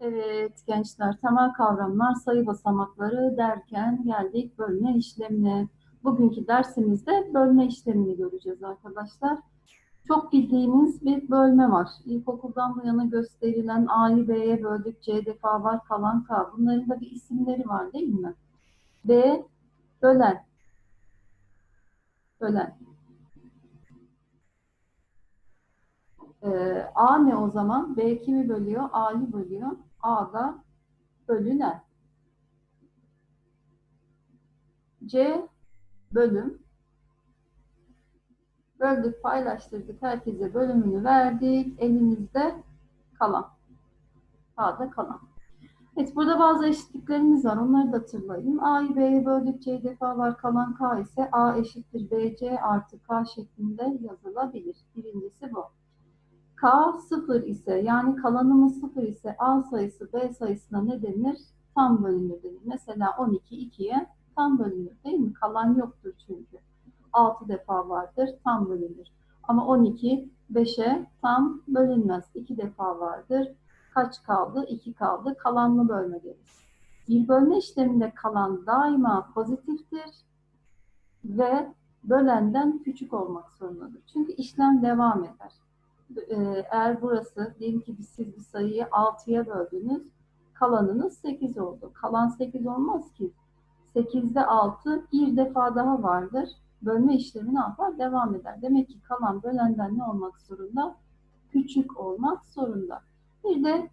Evet gençler temel kavramlar sayı basamakları derken geldik bölme işlemine. Bugünkü dersimizde bölme işlemini göreceğiz arkadaşlar. Çok bildiğimiz bir bölme var. İlkokuldan bu yana gösterilen A'yı B'ye böldük, C defa var, kalan K. Bunların da bir isimleri var değil mi? B, bölen. Bölen. Ee, A ne o zaman? B kimi bölüyor? A'yı bölüyor. A da bölünen. C bölüm. Böldük, paylaştırdık, herkese bölümünü verdik. Elimizde kalan. A'da kalan. Evet, burada bazı eşitliklerimiz var. Onları da hatırlayın. A'yı B'ye böldük, C defalar kalan K ise A eşittir BC artı K şeklinde yazılabilir. Birincisi bu. K sıfır ise yani kalanımız sıfır ise A sayısı B sayısına ne denir? Tam bölünür denir. Mesela 12 2'ye tam bölünür değil mi? Kalan yoktur çünkü. 6 defa vardır tam bölünür. Ama 12 5'e tam bölünmez. 2 defa vardır. Kaç kaldı? 2 kaldı. Kalanlı bölme deriz. Bir bölme işleminde kalan daima pozitiftir ve bölenden küçük olmak zorundadır. Çünkü işlem devam eder. Ee, eğer burası diyelim ki siz bir sayıyı 6'ya böldünüz kalanınız 8 oldu. Kalan 8 olmaz ki. 8'de 6 bir defa daha vardır. Bölme işlemi ne yapar? Devam eder. Demek ki kalan bölenden ne olmak zorunda? Küçük olmak zorunda. Bir de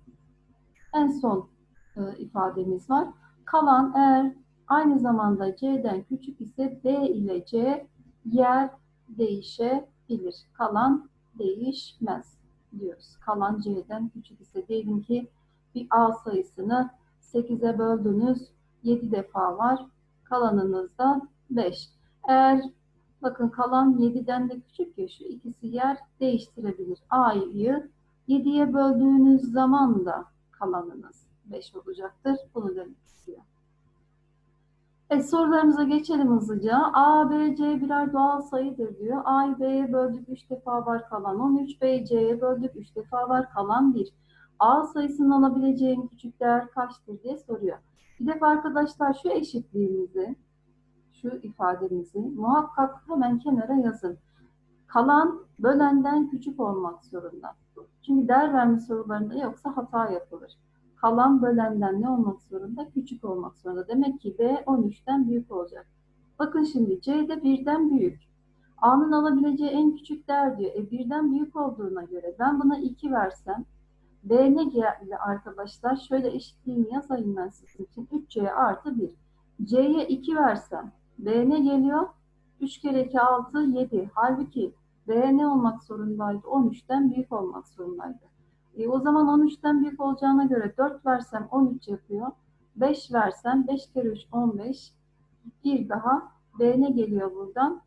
en son e, ifademiz var. Kalan eğer aynı zamanda C'den küçük ise B ile C yer değişebilir. Kalan değişmez diyoruz. Kalan C'den küçük ise diyelim ki bir A sayısını 8'e böldünüz. 7 defa var. Kalanınızda 5. Eğer bakın kalan 7'den de küçük ya şu ikisi yer değiştirebilir. A'yı 7'ye böldüğünüz zaman da kalanınız 5 olacaktır. Bunu demek. Evet sorularımıza geçelim hızlıca. A, B, C birer doğal sayıdır diyor. A'yı B'ye böldük 3 defa var kalan 13. B'yi C'ye böldük 3 defa var kalan 1. A sayısının alabileceği en küçük değer kaçtır diye soruyor. Bir defa arkadaşlar şu eşitliğimizi, şu ifademizi muhakkak hemen kenara yazın. Kalan bölenden küçük olmak zorunda. Çünkü değer verme sorularında yoksa hata yapılır kalan bölenden ne olmak zorunda? Küçük olmak zorunda. Demek ki B 13'ten büyük olacak. Bakın şimdi C de 1'den büyük. A'nın alabileceği en küçük değer diyor. E 1'den büyük olduğuna göre ben buna 2 versem B ne geldi arkadaşlar? Şöyle eşitliğini yazayım ben sizin için. 3C artı 1. C'ye 2 versem B ne geliyor? 3 kere 2 6 7. Halbuki B ne olmak zorundaydı? 13'ten büyük olmak zorundaydı. E, o zaman 13'ten büyük olacağına göre 4 versem 13 yapıyor. 5 versem 5 kere 3 15. Bir daha B ne geliyor buradan?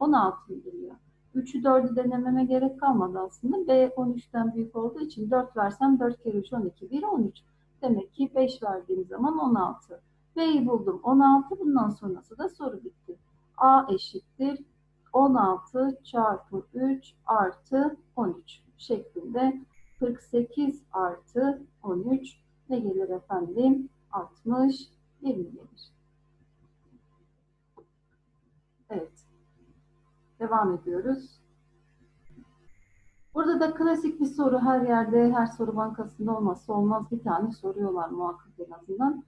16 geliyor. 3'ü 4'ü denememe gerek kalmadı aslında. B 13'ten büyük olduğu için 4 versem 4 kere 3 12. 1 13. Demek ki 5 verdiğim zaman 16. B'yi buldum. 16 bundan sonrası da soru bitti. A eşittir 16 çarpı 3 artı 13 şeklinde 48 artı 13 ne gelir efendim? 60 20 gelir. Evet. Devam ediyoruz. Burada da klasik bir soru her yerde, her soru bankasında olmazsa olmaz bir tane soruyorlar muhakkak en azından.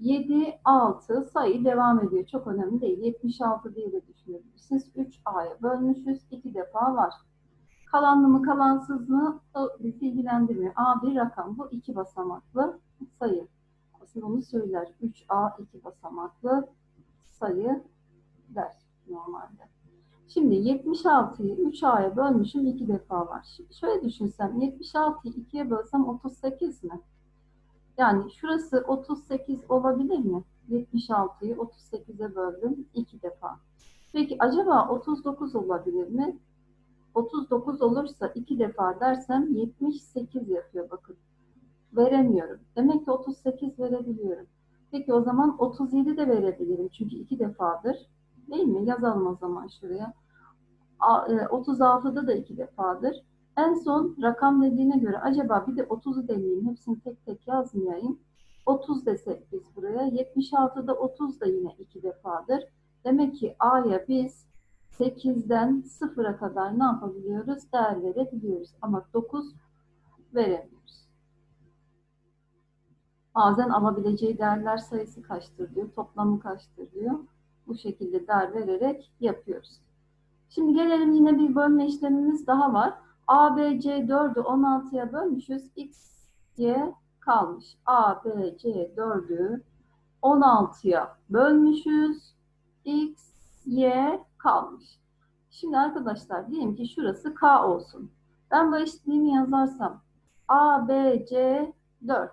7, 6 sayı devam ediyor. Çok önemli değil. 76 diye de düşünebilirsiniz. 3A'ya bölmüşüz. 2 defa var. Kalanlı mı kalansız mı bizi ilgilendirmiyor. A bir rakam bu iki basamaklı sayı. Aslında onu söyler. 3A iki basamaklı sayı der normalde. Şimdi 76'yı 3A'ya bölmüşüm iki defa var. Şimdi şöyle düşünsem 76'yı 2'ye bölsem 38 mi? Yani şurası 38 olabilir mi? 76'yı 38'e böldüm iki defa. Peki acaba 39 olabilir mi? 39 olursa 2 defa dersem 78 yapıyor bakın. Veremiyorum. Demek ki 38 verebiliyorum. Peki o zaman 37 de verebilirim. Çünkü 2 defadır. Değil mi? Yazalım o zaman şuraya. 36'da e, da 2 defadır. En son rakam dediğine göre acaba bir de 30'u deneyeyim. Hepsini tek tek yazmayayım. 30 desek biz buraya. 76'da 30 da yine iki defadır. Demek ki A'ya biz 8'den 0'a kadar ne yapabiliyoruz? Değer verebiliyoruz. Ama 9 veremiyoruz. Bazen alabileceği değerler sayısı kaçtır diyor. Toplamı kaçtır diyor. Bu şekilde değer vererek yapıyoruz. Şimdi gelelim yine bir bölme işlemimiz daha var. A, B, C 4'ü 16'ya bölmüşüz. X, Y kalmış. A, B, C 4'ü 16'ya bölmüşüz. X, Y kalmış. Şimdi arkadaşlar diyelim ki şurası K olsun. Ben bu eşitliğini yazarsam A, B, C 4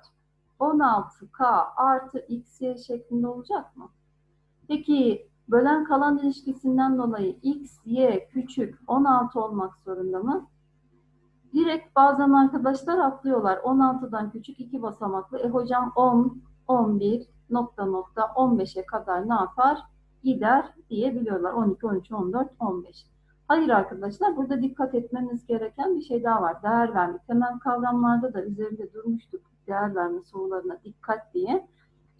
16K artı XY şeklinde olacak mı? Peki bölen kalan ilişkisinden dolayı X, Y küçük 16 olmak zorunda mı? Direkt bazen arkadaşlar atlıyorlar. 16'dan küçük iki basamaklı. E hocam 10, 11, nokta nokta 15'e kadar ne yapar? Gider diyebiliyorlar. 12, 13, 14, 15. Hayır arkadaşlar burada dikkat etmemiz gereken bir şey daha var. Değer verme. Temel kavramlarda da üzerinde durmuştuk. Değer verme sorularına dikkat diye.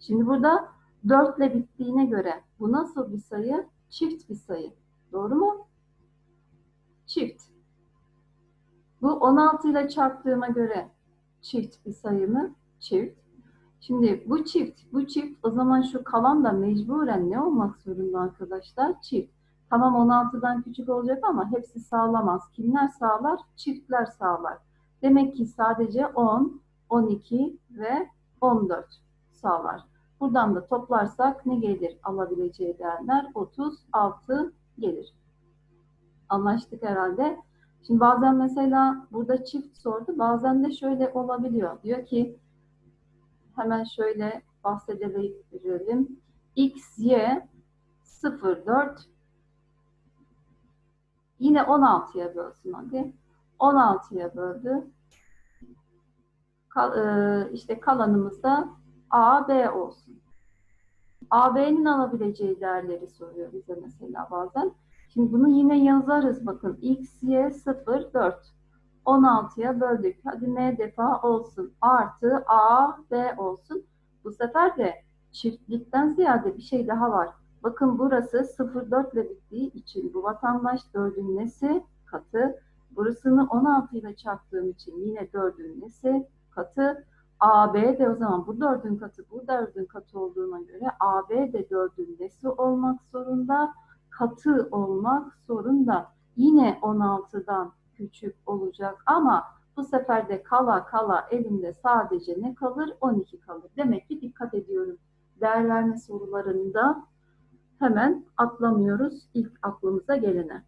Şimdi burada 4 ile bittiğine göre bu nasıl bir sayı? Çift bir sayı. Doğru mu? Çift. Bu 16 ile çarptığıma göre çift bir sayı mı? Çift. Şimdi bu çift, bu çift o zaman şu kalan da mecburen ne olmak zorunda arkadaşlar? Çift. Tamam 16'dan küçük olacak ama hepsi sağlamaz. Kimler sağlar? Çiftler sağlar. Demek ki sadece 10, 12 ve 14 sağlar. Buradan da toplarsak ne gelir? Alabileceği değerler 36 gelir. Anlaştık herhalde. Şimdi bazen mesela burada çift sordu. Bazen de şöyle olabiliyor. Diyor ki hemen şöyle bahsedelim. X, Y 0, 4 yine 16'ya bölsün hadi. 16'ya böldü. Kal, e, işte kalanımız da A, B olsun. A, B'nin alabileceği değerleri soruyor bize mesela bazen. Şimdi bunu yine yazarız bakın. X, Y 0, 4. 16'ya böldük. Hadi N defa olsun. Artı A, B olsun. Bu sefer de çiftlikten ziyade bir şey daha var. Bakın burası 0,4 ile bittiği için bu vatandaş 4'ün nesi? Katı. Burasını 16 ile çarptığım için yine 4'ün nesi? Katı. AB de o zaman bu 4'ün katı, bu 4'ün katı olduğuna göre AB de 4'ün nesi olmak zorunda? Katı olmak zorunda. Yine 16'dan küçük olacak ama bu sefer de kala kala elimde sadece ne kalır? 12 kalır. Demek ki dikkat ediyorum. Değer verme sorularında hemen atlamıyoruz ilk aklımıza gelene.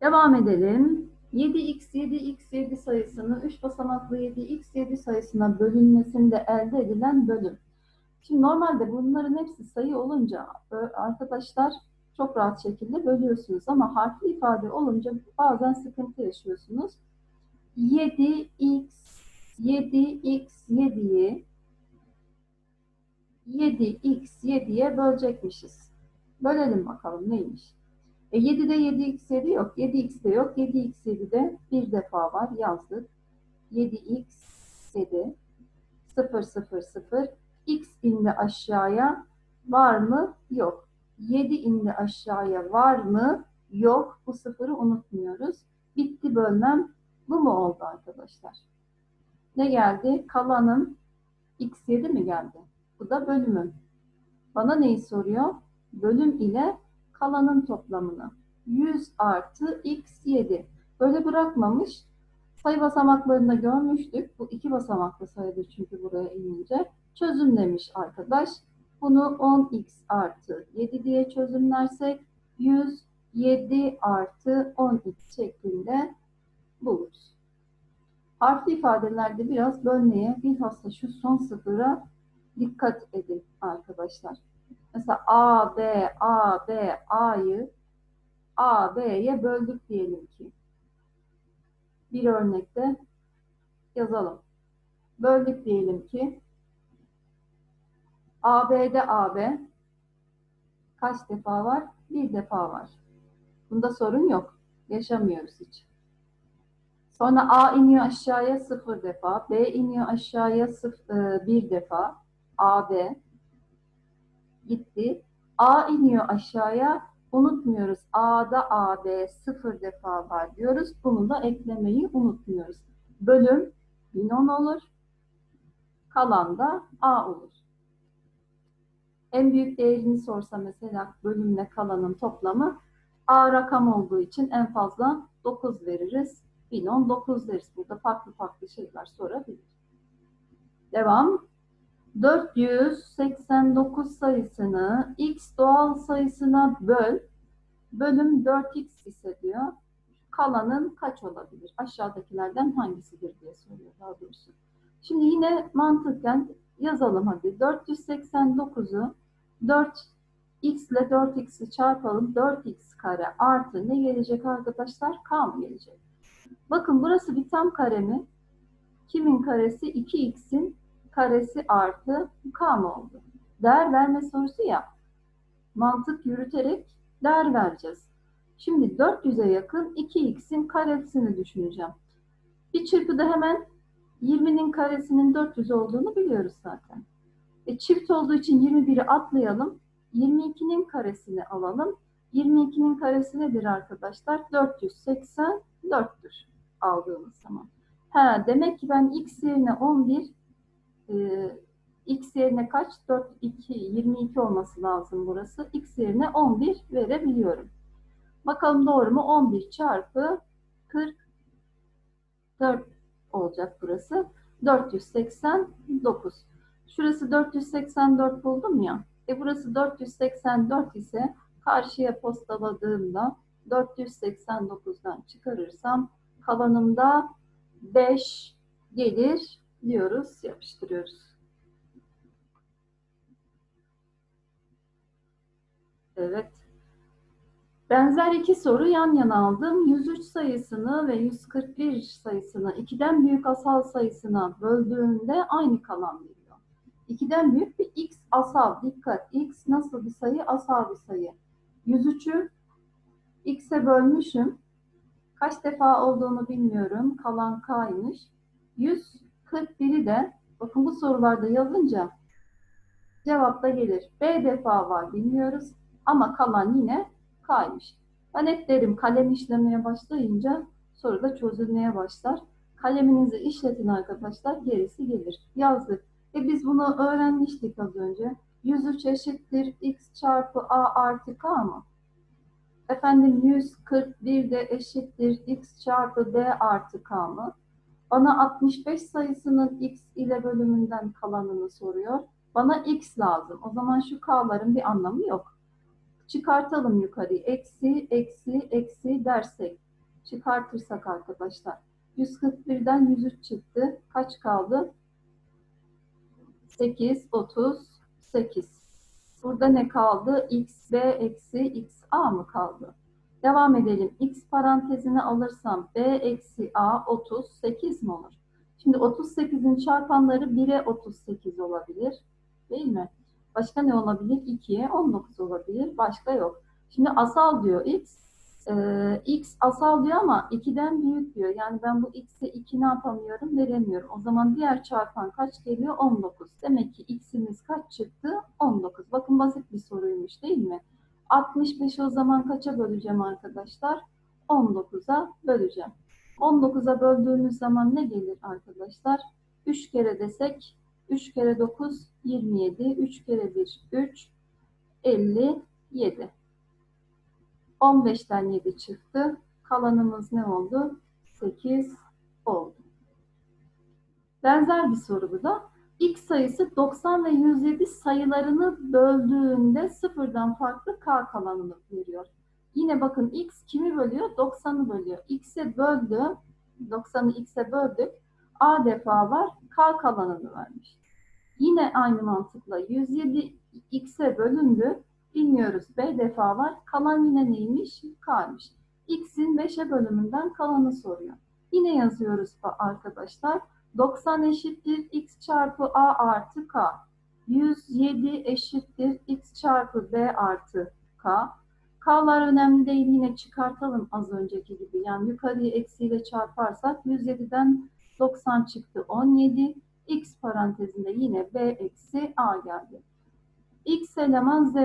Devam edelim. 7x 7x 7 sayısının 3 basamaklı 7x 7 sayısına bölünmesinde elde edilen bölüm. Şimdi normalde bunların hepsi sayı olunca arkadaşlar çok rahat şekilde bölüyorsunuz ama harfli ifade olunca bazen sıkıntı yaşıyorsunuz. 7x 7x 7'yi 7x 7'ye bölecekmişiz. Bölelim bakalım neymiş. E 7'de 7x 7 yok. 7x de yok. 7x 7'de bir defa var. Yazdık. 7x 7 0 0 0 x indi aşağıya var mı? Yok. 7 indi aşağıya var mı? Yok. Bu sıfırı unutmuyoruz. Bitti bölmem. Bu mu oldu arkadaşlar? Ne geldi? Kalanın x7 mi geldi? Bu da bölümüm. Bana neyi soruyor? Bölüm ile kalanın toplamını. 100 artı x7. Böyle bırakmamış. Sayı basamaklarında görmüştük. Bu iki basamaklı sayıdır çünkü buraya inince. Çözümlemiş arkadaş. Bunu 10x artı 7 diye çözümlersek 107 artı 10x şeklinde buluruz. Harfli ifadelerde biraz bölmeye, bilhassa şu son sıfıra dikkat edin arkadaşlar. Mesela A, B, A, B, A'yı A, B'ye böldük diyelim ki. Bir örnekte yazalım. Böldük diyelim ki AB'de AB kaç defa var? Bir defa var. Bunda sorun yok. Yaşamıyoruz hiç. Sonra A iniyor aşağıya sıfır defa. B iniyor aşağıya sıf- e, bir defa. A. Gitti. A iniyor aşağıya. Unutmuyoruz. A'da A, B sıfır defa var diyoruz. Bunu da eklemeyi unutmuyoruz. Bölüm 1010 olur. Kalan da A olur. En büyük değerini sorsa mesela bölümle kalanın toplamı A rakam olduğu için en fazla 9 veririz. 1010 9 deriz. Burada farklı farklı şeyler sorabilir. Devam. 489 sayısını x doğal sayısına böl. Bölüm 4x ise diyor. Kalanın kaç olabilir? Aşağıdakilerden hangisidir diye soruyor daha doğrusu. Şimdi yine mantıken yazalım hadi. 489'u 4x ile 4x'i çarpalım. 4x kare artı ne gelecek arkadaşlar? K mı gelecek? Bakın burası bir tam kare mi? Kimin karesi? 2x'in karesi artı k mı oldu? Değer verme sorusu ya. Mantık yürüterek değer vereceğiz. Şimdi 400'e yakın 2x'in karesini düşüneceğim. Bir çırpıda hemen 20'nin karesinin 400 olduğunu biliyoruz zaten. E, çift olduğu için 21'i atlayalım. 22'nin karesini alalım. 22'nin karesi nedir arkadaşlar? 484'tür aldığımız zaman. Ha, demek ki ben x yerine 11 e, x yerine kaç? 4, 2, 22 olması lazım burası. x yerine 11 verebiliyorum. Bakalım doğru mu? 11 çarpı 44 olacak burası. 489. Şurası 484 buldum ya. E burası 484 ise karşıya postaladığımda 489'dan çıkarırsam kalanımda 5 gelir diyoruz, yapıştırıyoruz. Evet. Benzer iki soru yan yana aldım. 103 sayısını ve 141 sayısını 2'den büyük asal sayısına böldüğünde aynı kalan. 2'den büyük bir x asal. Dikkat. x nasıl bir sayı? Asal bir sayı. 103'ü x'e bölmüşüm. Kaç defa olduğunu bilmiyorum. Kalan k'ymış. 141'i de bakın bu sorularda yazınca cevap da gelir. B defa var bilmiyoruz. Ama kalan yine k'ymış. Ben hep derim kalem işlemeye başlayınca soruda çözülmeye başlar. Kaleminizi işletin arkadaşlar. Gerisi gelir. Yazdık. E biz bunu öğrenmiştik az önce. 103 eşittir x çarpı a artı k mı? Efendim 141 de eşittir x çarpı b artı k mı? Bana 65 sayısının x ile bölümünden kalanını soruyor. Bana x lazım. O zaman şu k'ların bir anlamı yok. Çıkartalım yukarıyı. Eksi, eksi, eksi dersek. Çıkartırsak arkadaşlar. 141'den 103 çıktı. Kaç kaldı? 8, 38. Burada ne kaldı? x b eksi x a mı kaldı? Devam edelim. x parantezine alırsam b eksi a 38 mi olur? Şimdi 38'in çarpanları 1'e 38 olabilir. Değil mi? Başka ne olabilir? 2'ye 19 olabilir. Başka yok. Şimdi asal diyor x. Ee, x asal diyor ama 2'den büyük diyor. Yani ben bu x'e 2 ne yapamıyorum? Veremiyorum. O zaman diğer çarpan kaç geliyor? 19. Demek ki x'imiz kaç çıktı? 19. Bakın basit bir soruymuş değil mi? 65'i o zaman kaça böleceğim arkadaşlar? 19'a böleceğim. 19'a böldüğümüz zaman ne gelir arkadaşlar? 3 kere desek 3 kere 9 27. 3 kere 1 3 57. 15'ten 7 çıktı. Kalanımız ne oldu? 8 oldu. Benzer bir soru bu da. X sayısı 90 ve 107 sayılarını böldüğünde sıfırdan farklı K kalanını veriyor. Yine bakın X kimi bölüyor? 90'ı bölüyor. X'e böldü. 90'ı X'e böldük. A defa var. K kalanını vermiş. Yine aynı mantıkla 107 X'e bölündü. Bilmiyoruz. B defa var. Kalan yine neymiş? K'ymış. X'in 5'e bölümünden kalanı soruyor. Yine yazıyoruz arkadaşlar. 90 eşittir x çarpı a artı k. 107 eşittir x çarpı b artı k. K'lar önemli değil yine çıkartalım az önceki gibi. Yani yukarıyı eksiyle çarparsak 107'den 90 çıktı 17. X parantezinde yine B eksi A geldi. X eleman Z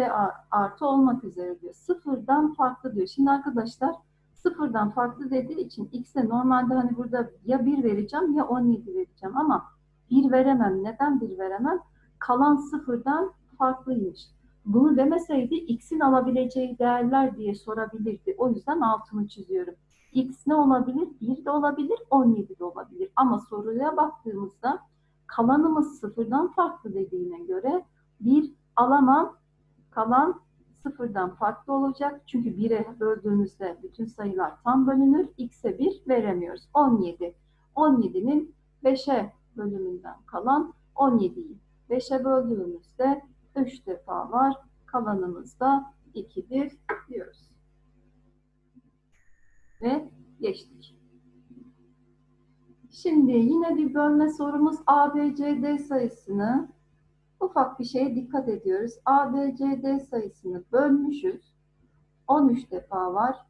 artı olmak üzere diyor. Sıfırdan farklı diyor. Şimdi arkadaşlar sıfırdan farklı dediği için X'e normalde hani burada ya 1 vereceğim ya 17 vereceğim ama 1 veremem. Neden 1 veremem? Kalan sıfırdan farklıymış. Bunu demeseydi X'in alabileceği değerler diye sorabilirdi. O yüzden altını çiziyorum. X ne olabilir? 1 de olabilir, 17 de olabilir. Ama soruya baktığımızda kalanımız sıfırdan farklı dediğine göre 1 alamam. Kalan sıfırdan farklı olacak. Çünkü 1'e böldüğümüzde bütün sayılar tam bölünür. X'e 1 veremiyoruz. 17. 17'nin 5'e bölümünden kalan 17'yi 5'e böldüğümüzde 3 defa var. Kalanımız da 2'dir diyoruz. Ve geçtik. Şimdi yine bir bölme sorumuz ABCD sayısını ufak bir şeye dikkat ediyoruz. ABCD sayısını bölmüşüz. 13 defa var.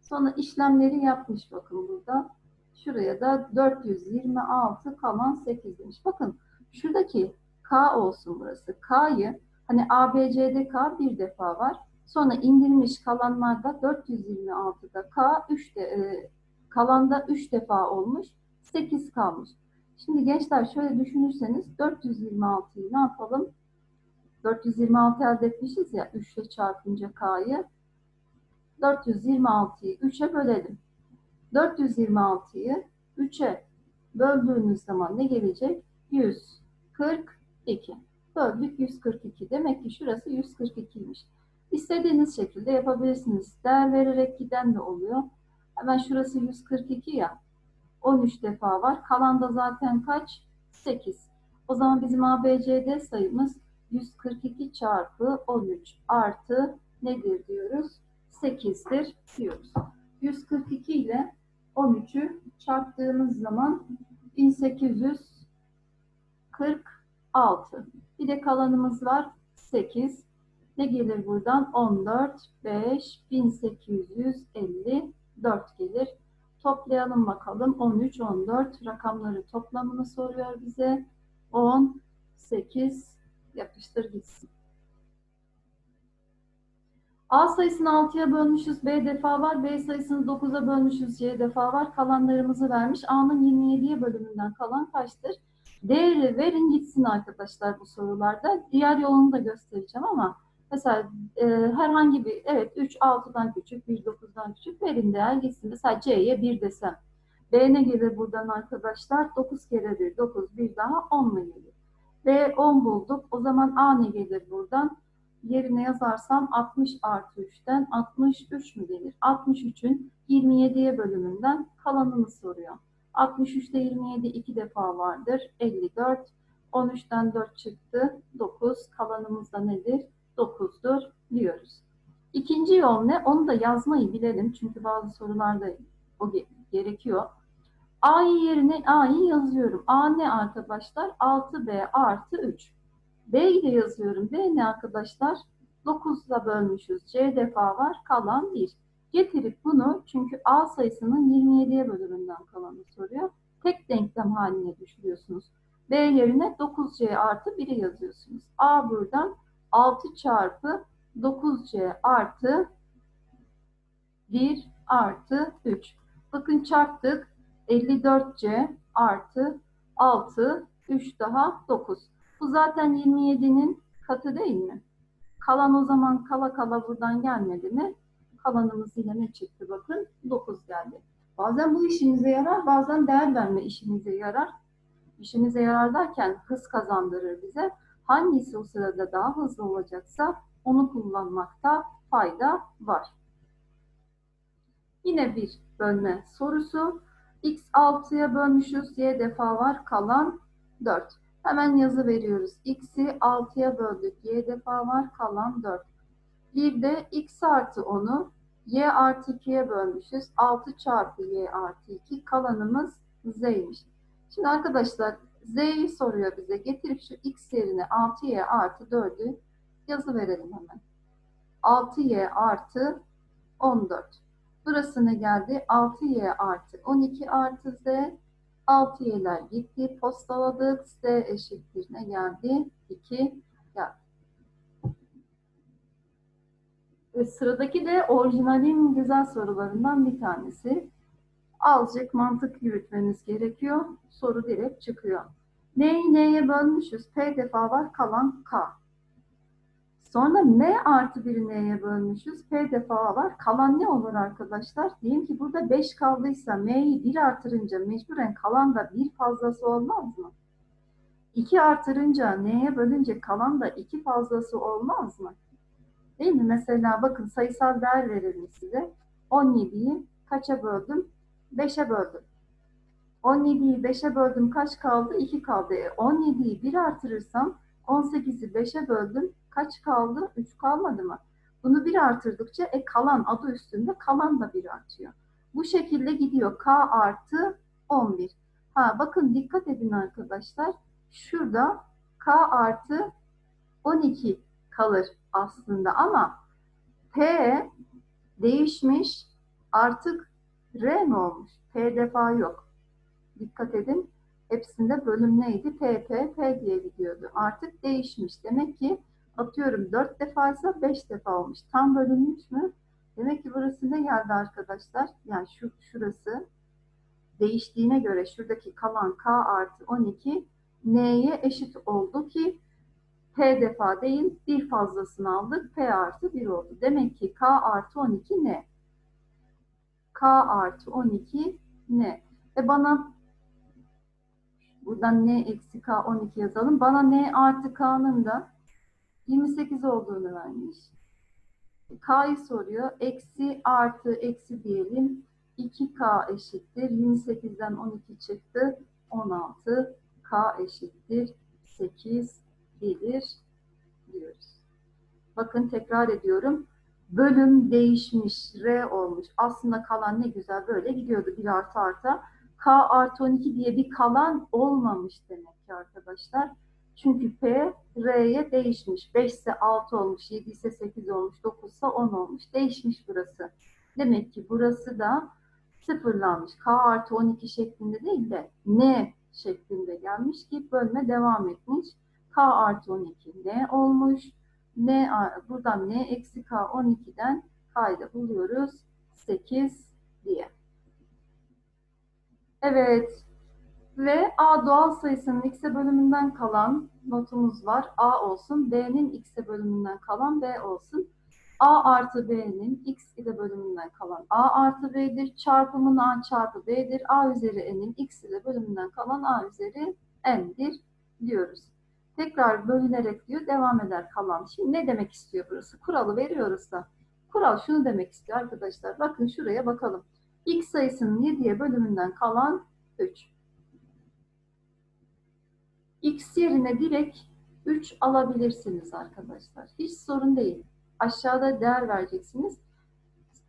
Sonra işlemleri yapmış bakın burada. Şuraya da 426 kalan 8 demiş. Bakın şuradaki K olsun burası. K'yı hani ABC'de K bir defa var. Sonra indirmiş kalanlarda 426'da K 3 de, e, kalanda 3 defa olmuş. 8 kalmış. Şimdi gençler şöyle düşünürseniz 426'yı ne yapalım? 426 elde etmişiz ya 3 ile çarpınca K'yı. 426'yı 3'e bölelim. 426'yı 3'e böldüğünüz zaman ne gelecek? 142. Böldük 142. Demek ki şurası 142'ymiş. İstediğiniz şekilde yapabilirsiniz. Değer vererek giden de oluyor. Hemen şurası 142 ya. 13 defa var. Kalan da zaten kaç? 8. O zaman bizim ABCD sayımız 142 çarpı 13 artı nedir diyoruz? 8'dir diyoruz. 142 ile 13'ü çarptığımız zaman 1846. Bir de kalanımız var 8. Ne gelir buradan? 14, 5, 1854 gelir. Toplayalım bakalım. 13, 14 rakamları toplamını soruyor bize. 10, 8 yapıştır gitsin. A sayısını 6'ya bölmüşüz. B defa var. B sayısını 9'a bölmüşüz. C defa var. Kalanlarımızı vermiş. A'nın 27'ye bölümünden kalan kaçtır? Değeri verin gitsin arkadaşlar bu sorularda. Diğer yolunu da göstereceğim ama mesela e, herhangi bir evet 3 6'dan küçük, 1 9'dan küçük verin değer gitsin. Mesela C'ye 1 desem. B ne gelir buradan arkadaşlar? 9 kere 1, 9, 1 daha 10 mu gelir? B 10 bulduk. O zaman A ne gelir buradan? Yerine yazarsam 60 artı 3'ten 63 mü gelir? 63'ün 27'ye bölümünden kalanını soruyor. 63'te 27 iki defa vardır. 54. 13'ten 4 çıktı. 9. Kalanımız da nedir? 9'dur diyoruz. İkinci yol ne? Onu da yazmayı bilelim. Çünkü bazı sorularda o gerekiyor. A'yı yerine A'yı yazıyorum. A ne arkadaşlar? 6B artı 3. B'yi de yazıyorum. B ne arkadaşlar? 9'la bölmüşüz. C defa var. Kalan 1. Getirip bunu çünkü A sayısının 27'ye bölümünden kalanı soruyor. Tek denklem haline düşürüyorsunuz. B yerine 9C artı 1'i yazıyorsunuz. A buradan 6 çarpı 9C artı 1 artı 3. Bakın çarptık. 54C artı 6, 3 daha 9. Bu zaten 27'nin katı değil mi? Kalan o zaman kala kala buradan gelmedi mi? Kalanımız yine ne çıktı bakın? 9 geldi. Bazen bu işinize yarar, bazen değer verme işinize yarar. İşinize yarar derken hız kazandırır bize. Hangisi o sırada daha hızlı olacaksa onu kullanmakta fayda var. Yine bir bölme sorusu. X 6'ya bölmüşüz. Y defa var. Kalan 4. Hemen yazı veriyoruz. X'i 6'ya böldük. Y defa var. Kalan 4. Bir de X artı 10'u Y artı 2'ye bölmüşüz. 6 çarpı Y artı 2. Kalanımız Z'ymiş. Şimdi arkadaşlar Z'yi soruyor bize. Getirip şu X yerine 6Y artı 4'ü yazı verelim hemen. 6Y artı 14. Burası ne geldi? 6y artı 12 artı z. 6y'ler gitti. Postaladık. z eşittir ne geldi? 2 geldi. Sıradaki de orijinalin güzel sorularından bir tanesi. Azıcık mantık yürütmeniz gerekiyor. Soru direkt çıkıyor. Neyi neye bölmüşüz? P defa var kalan K. Sonra M artı 1 N'ye bölmüşüz. P defa var. Kalan ne olur arkadaşlar? Diyelim ki burada 5 kaldıysa M'yi 1 artırınca mecburen kalan da 1 fazlası olmaz mı? 2 artırınca N'ye bölünce kalan da 2 fazlası olmaz mı? Değil mi? Mesela bakın sayısal değer verelim size. 17'yi kaça böldüm? 5'e böldüm. 17'yi 5'e böldüm kaç kaldı? 2 kaldı. E, 17'yi 1 artırırsam 18'i 5'e böldüm. Kaç kaldı? 3 kalmadı mı? Bunu 1 artırdıkça e kalan adı üstünde kalan da 1 artıyor. Bu şekilde gidiyor. K artı 11. Ha bakın dikkat edin arkadaşlar. Şurada K artı 12 kalır aslında ama P değişmiş artık R mi olmuş? P defa yok. Dikkat edin. Hepsinde bölüm neydi? P, P, P diye gidiyordu. Artık değişmiş. Demek ki atıyorum 4 defaysa 5 defa olmuş. Tam bölünmüş mü? Demek ki burası ne geldi arkadaşlar? Yani şu şurası değiştiğine göre şuradaki kalan K artı 12 N'ye eşit oldu ki P defa değil bir fazlasını aldık. P artı 1 oldu. Demek ki K artı 12 ne? K artı 12 ne? E bana buradan N eksi K 12 yazalım. Bana N artı K'nın da 28 olduğunu vermiş. K'yı soruyor. Eksi artı eksi diyelim. 2K eşittir. 28'den 12 çıktı. 16. K eşittir. 8 gelir diyoruz. Bakın tekrar ediyorum. Bölüm değişmiş. R olmuş. Aslında kalan ne güzel böyle gidiyordu. 1 artı arta. K artı 12 diye bir kalan olmamış demek ki arkadaşlar. Çünkü P R'ye değişmiş. 5 ise 6 olmuş, 7 ise 8 olmuş, 9 ise 10 olmuş. Değişmiş burası. Demek ki burası da sıfırlanmış. K artı 12 şeklinde değil de N şeklinde gelmiş ki bölme devam etmiş. K artı 12 N olmuş. N, buradan N eksi K 12'den K'yı da buluyoruz. 8 diye. Evet. Ve A doğal sayısının x'e bölümünden kalan notumuz var. A olsun. B'nin x'e bölümünden kalan B olsun. A artı B'nin x ile bölümünden kalan A artı B'dir. Çarpımın A çarpı B'dir. A üzeri N'in x ile bölümünden kalan A üzeri N'dir diyoruz. Tekrar bölünerek diyor devam eder kalan. Şimdi ne demek istiyor burası? Kuralı veriyoruz da. Kural şunu demek istiyor arkadaşlar. Bakın şuraya bakalım. X sayısının 7'ye bölümünden kalan 3. X yerine direkt 3 alabilirsiniz arkadaşlar. Hiç sorun değil. Aşağıda değer vereceksiniz.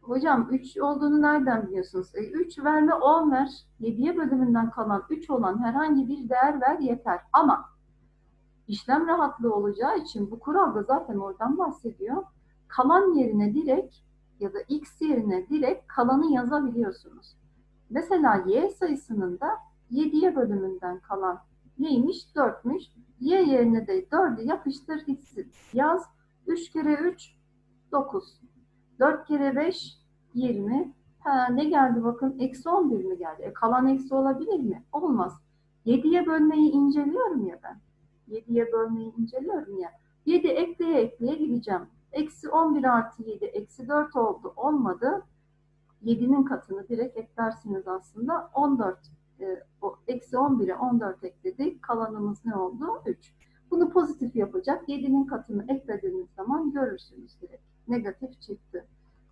Hocam 3 olduğunu nereden biliyorsunuz? E, 3 verme 10 ver. 7'ye bölümünden kalan 3 olan herhangi bir değer ver yeter. Ama işlem rahatlığı olacağı için bu kural da zaten oradan bahsediyor. Kalan yerine direkt ya da x yerine direkt kalanı yazabiliyorsunuz. Mesela y sayısının da 7'ye bölümünden kalan neymiş? 4'müş. Y yerine de 4'ü yapıştır gitsin. Yaz. 3 kere 3 9. 4 kere 5 20. Ha, ne geldi bakın? Eksi 11 mi geldi? E, kalan eksi olabilir mi? Olmaz. 7'ye bölmeyi inceliyorum ya ben. 7'ye bölmeyi inceliyorum ya. 7 ekleye ekleye gideceğim. Eksi 11 artı 7 eksi 4 oldu. Olmadı. 7'nin katını direkt eklersiniz aslında. 14 e, o, eksi 11'e 14 ekledik. Kalanımız ne oldu? 3. Bunu pozitif yapacak. 7'nin katını eklediğiniz zaman görürsünüz direkt. Negatif çıktı.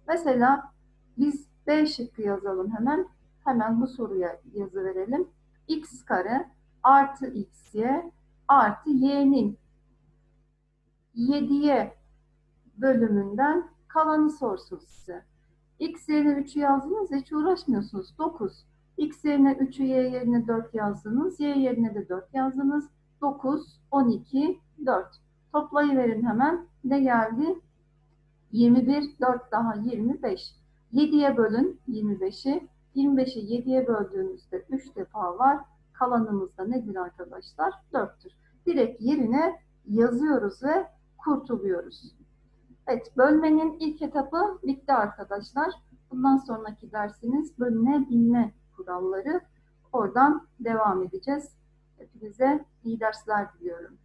Mesela biz B şıkkı yazalım hemen. Hemen bu soruya yazı verelim. x kare artı xy artı y'nin 7'ye bölümünden kalanı sorsun size. X yerine 3'ü yazdınız hiç uğraşmıyorsunuz. 9. X yerine 3'ü Y yerine 4 yazdınız. Y yerine de 4 yazdınız. 9, 12, 4. Toplayıverin hemen. Ne geldi? 21, 4 daha 25. 7'ye bölün 25'i. 25'i 7'ye böldüğünüzde 3 defa var. Kalanımız da nedir arkadaşlar? 4'tür. Direkt yerine yazıyoruz ve kurtuluyoruz. Evet, bölmenin ilk etapı bitti arkadaşlar. Bundan sonraki dersiniz bölünebilme kuralları. Oradan devam edeceğiz. Hepinize iyi dersler diliyorum.